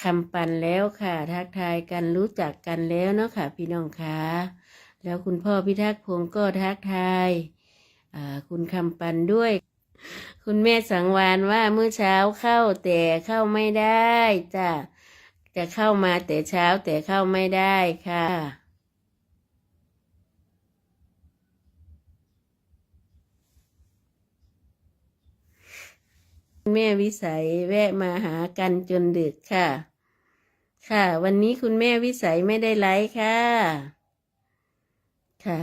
คำปันแล้วค่ะ ทักทายกันรู้จักกันแล้วเนาะค่ะ พี่น้องคะแล้วคุณพ่อพิทักษ์พงศ์ก็ทักทายคุณคำปันด้วย คุณแม่สังวานว่าเมื่อเช้าเข้าแต่เข้าไม่ได้จ้ะจะเข้ามาแต่เช้าแต่เข้าไม่ได้ค่ะแม่วิสัยแวะมาหากันจนดึกค่ะ ค่ะ วันนี้คุณแม่วิสัยไม่ได้ไลฟ์ค่ะ ค่ะ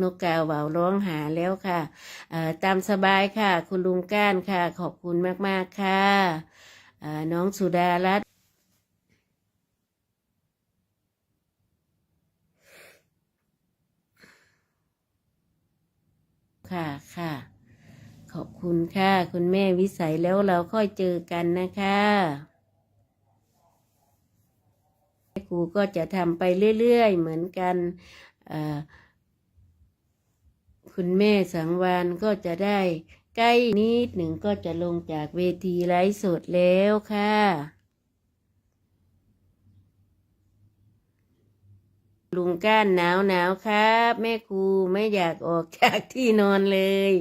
นกกาเหว่าร้องหาแล้วค่ะตามสบายค่ะ คุณลุงก้านค่ะ ขอบคุณมาก ๆ ค่ะน้องสุดารัตน์ค่ะค่ะ ขอบคุณค่ะ คุณแม่วิสัยแล้วเราค่อยเจอกันนะคะครูก็จะทำไปเรื่อย ๆ เหมือนกันอ่อ คุณแม่สังวานก็จะได้ ใกล้นิดหนึ่งก็จะลงจากเวทีไลฟ์สดแล้วค่ะลุงก้านหนาวหนาวครับ แม่ครูไม่อยากออกจากที่นอนเลย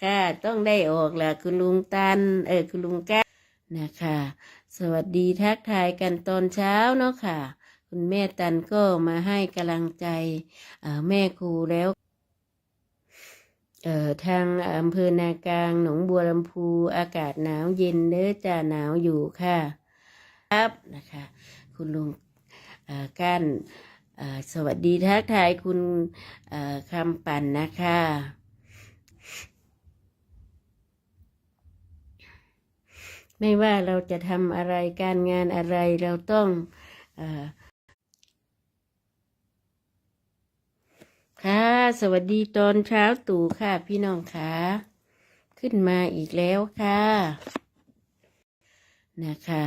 ค่ะ ต้องได้ออกล่ะคุณลุงตัน เออคุณลุงก้านนะคะ สวัสดีทักทายกันตอนเช้าเนาะค่ะ คุณแม่ตันก็มาให้กำลังใจแม่ครูแล้ว ทางอำเภอนากลางหนองบัวลำพูอากาศหนาวเย็นเด้อจ้าหนาวอยู่ค่ะ ครับนะคะ คุณลุงก้านสวัสดีทักทายคุณคำปั่นนะคะไม่ว่าเราจะทำอะไรการงานอะไรเราต้องออ ค่ะ สวัสดีตอนเช้าตู่ค่ะพี่น้องค่ะขึ้นมาอีกแล้วค่ะ นะคะ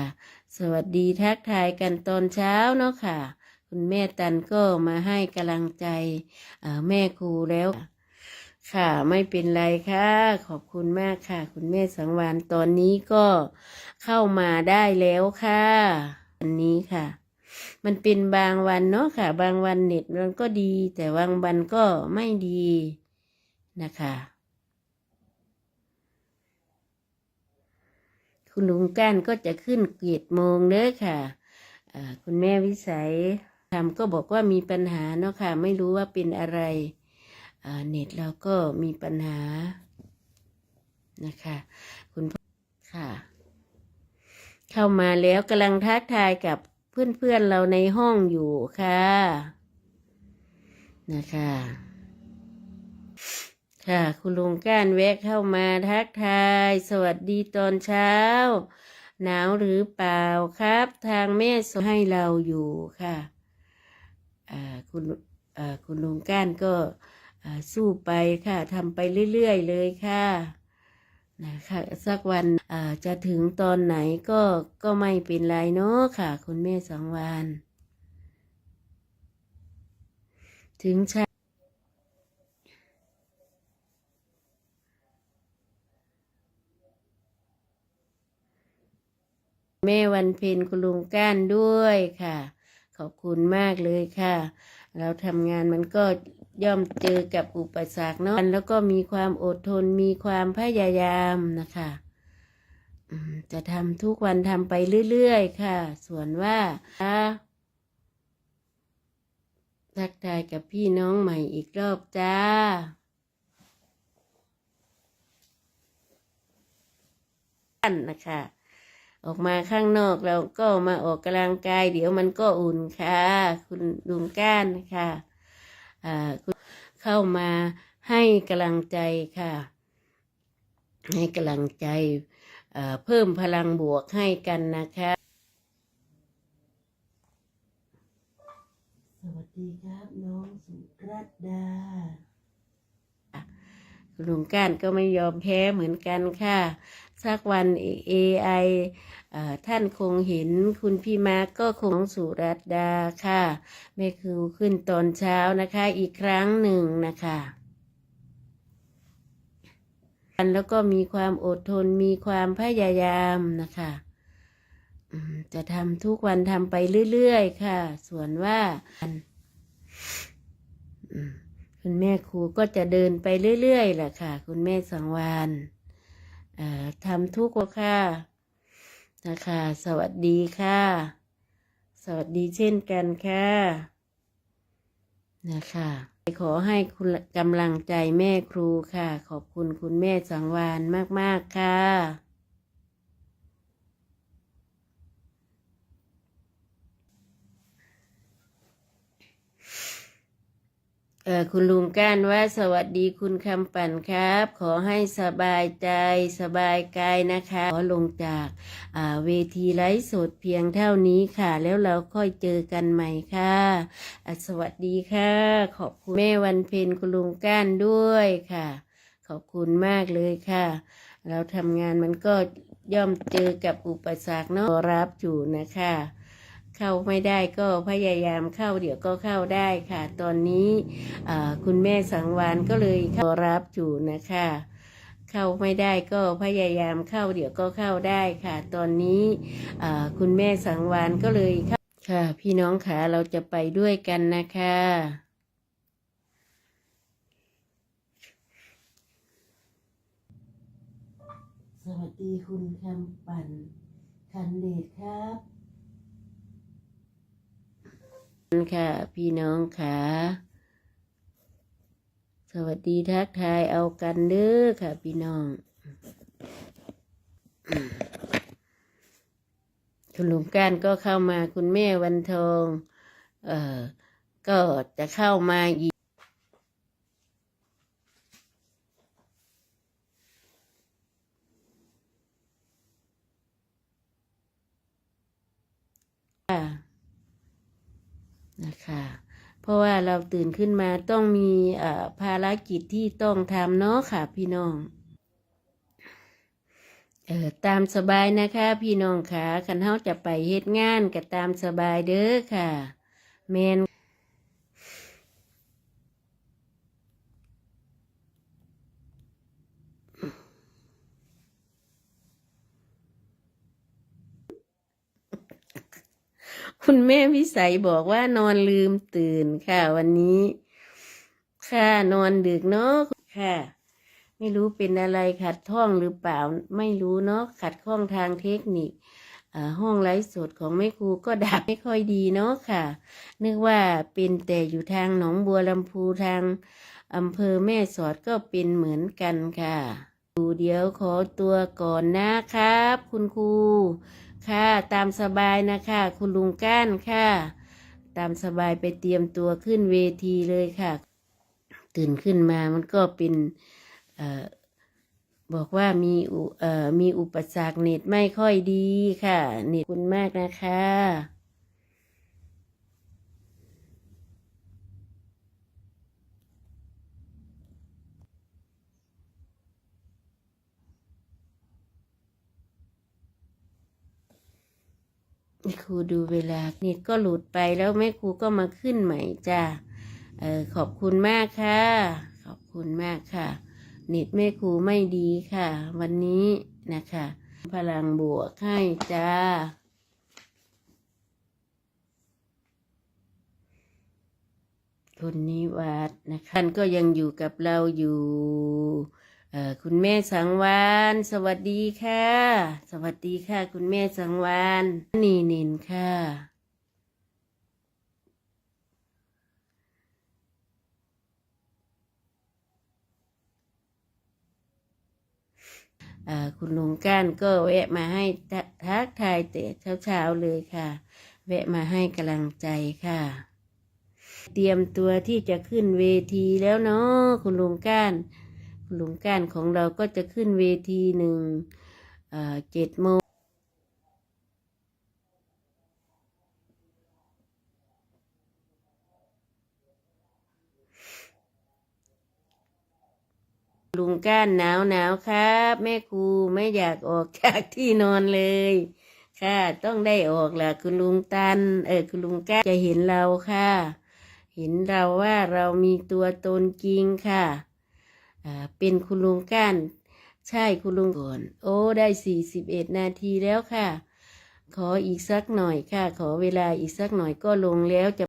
สวัสดีทักทายกันตอนเช้าเนาะค่ะ คุณแม่ตันก็มาให้กำลังใจแม่ครูแล้ว ค่ะไม่เป็นไรค่ะ ขอบคุณมากค่ะ คุณแม่สังวานตอนนี้ก็เข้ามาได้แล้วค่ะวันนี้ค่ะ มันเป็นบางวันเนาะค่ะ บางวันเน็ตมันก็ดี แต่บางวันก็ไม่ดีนะคะ คุณลุงก้านก็จะขึ้นเกียรติโมงเด้อค่ะอ่าคุณแม่วิสัยทำก็บอกว่ามีปัญหาเนาะค่ะ ไม่รู้ว่าเป็นอะไรเน็ตเราก็มีปัญหานะคะ คุณพ่อค่ะ เข้ามาแล้วกำลังทักทายกับ เพื่อนๆเราในห้องอยู่ค่ะ นะคะ ค่ะ คุณลุงก้านแวะเข้ามาทักทาย สวัสดีตอนเช้า หนาวหรือเปล่าครับ ทางแม่ส่งให้เราอยู่ค่ะอ่าคุณอ่าคุณลุงก้านก็สู้ไปค่ะทำไปเรื่อยๆเลยค่ะ นะคะสักวันจะถึงตอนไหนก็ก็ไม่เป็นไรเนาะค่ะ คุณแม่สังวานถึงเช้าแม่วันเพ็ญคุณลุงก้านด้วยค่ะ ขอบคุณมากเลยค่ะ เราทำงานมันก็ย่อมเจอกับอุปสรรคเนาะแล้วก็มีความอดทนมีความพยายามนะคะจะทำทุกวันทำไปเรื่อยๆค่ะ ส่วนว่าทักทายกับพี่น้องใหม่อีกรอบจ้าท่านนะคะ ออกมาข้างนอกเราก็มาออกกำลังกาย เดี๋ยวมันก็อุ่นค่ะ คุณลุงก้านนะคะอ่าคุณเข้ามาให้กำลังใจค่ะ ให้กำลังใจเอ่อเพิ่มพลังบวกให้กันนะคะ สวัสดีครับน้องสุรัตดา คุณลุงก้านก็ไม่ยอมแพ้เหมือนกันค่ะ สักวัน AI เอ่อท่านคงเห็นคุณพี่มาร์กก็คงสุรัตดาค่ะแม่ครูขึ้นตอนเช้านะคะอีกครั้งหนึ่งนะคะแล้วก็มีความอดทนมีความพยายามนะคะจะทำทุกวันทำไปเรื่อยๆ ค่ะ ส่วนว่า คุณแม่ครูก็จะเดินไปเรื่อยๆแหละค่ะ คุณแม่สังวานทำทุกวันค่ะนะคะ สวัสดีค่ะ สวัสดีเช่นกันค่ะนะคะขอให้คุณกำลังใจแม่ครูค่ะ ขอบคุณคุณแม่สังวานมาก ๆ ค่ะ คุณลุงก้านว่าสวัสดีคุณคำปั่นครับ ขอให้สบายใจสบายกายนะคะ ขอลงจากาเวทีไลฟ์สดเพียงเท่านี้ค่ะ แล้วเราค่อยเจอกันใหม่ค่ะอะสวัสดีค่ะ ขอบคุณแม่วันเพ็ญคุณลุงก้านด้วยค่ะ ขอบคุณมากเลยค่ะ เราทำงานมันก็ย่อมเจอกับอุปสรรคเนาะรับอยู่นะคะ เข้าไม่ได้ก็พยายามเข้าเดี๋ยวก็เข้าได้ค่ะ ตอนนี้คุณแม่สังวานก็เลยเข้ารับอยู่นะคะ เข้าไม่ได้ก็พยายามเข้าเดี๋ยวก็เข้าได้ค่ะ ตอนนี้คุณแม่สังวานก็เลยค่ะ พี่น้องขาเราจะไปด้วยกันนะคะสวัสดีคุณคำปั่นคันเดชครับ ค่ะพี่น้องค่ะสวัสดีทักทายเอากันเด้อค่ะพี่น้อง คุณลุงการก็เข้ามาคุณแม่วันทอง เอ่อ ก็จะเข้ามาอีก ค่ะ นะคะ เพราะว่าเราตื่นขึ้นมาต้องมีภารกิจที่ต้องทำเนาะค่ะ พี่น้องเออตามสบายนะคะ พี่น้องค่ะคันเฮาจะไปเฮ็ดงานก็ตามสบายเด้อค่ะ แมน คุณแม่วิสัยบอกว่านอนลืมตื่นค่ะวันนี้ ค่ะนอนดึกเนาะค่ะ ไม่รู้เป็นอะไรขัดข้องหรือเปล่าไม่รู้เนาะขัดข้องทางเทคนิคห้องไลฟ์สดของแม่ครูก็ดับไม่ค่อยดีเนาะค่ะ นึกว่าเป็นแต่อยู่ทางหนองบัวลำพูทางอำเภอแม่สอดก็เป็นเหมือนกันค่ะดูเดี๋ยวขอตัวก่อนนะครับ คุณครู ค่ะตามสบายนะคะ คุณลุงก้านค่ะ ตามสบายไปเตรียมตัวขึ้นเวทีเลยค่ะ ตื่นขึ้นมามันก็เป็นออบอกว่ามีมีอุปสรรคเน็ตไม่ค่อยดีค่ะเน็ตคุณมากนะคะ แม่ครูดูเวลาเน็ตก็หลุดไปแล้วแม่ครูก็มาขึ้นใหม่จ้าเออขอบคุณมากค่ะ ขอบคุณมากค่ะ เน็ตแม่ครูไม่ดีค่ะ วันนี้นะคะ พลังบวกให้จ้าคนนี้วัดนะคะท่านก็ยังอยู่กับเราอยู่ คุณแม่สังวานสวัสดีค่ะ สวัสดีค่ะ คุณแม่สังวานนีนินค่ะ คุณลุงก้านก็แวะมาให้ทักทักทายแต่เช้าๆเลยค่ะ แวะมาให้กำลังใจค่ะ เตรียมตัวที่จะขึ้นเวทีแล้วเนาะคุณลุงก้าน คุณลุงก้านของเราก็จะขึ้นเวทีหนึ่งเจ็ดโมงลุงก้านหนาวหนาวครับ แม่ครูไม่อยากออกจากที่นอนเลย ค่ะ ต้องได้ออกแหละคุณลุงตัน เออคุณลุงก้านจะเห็นเราค่ะ เห็นเราว่าเรามีตัวตนจริงค่ะ เป็นคุณลุงก้านใช่คุณลุงก่อน โอ้ได้สี่สิบเอ็ดนาทีแล้วค่ะ ขออีกสักหน่อยค่ะ ขอเวลาอีกสักหน่อยก็ลงแล้วจะ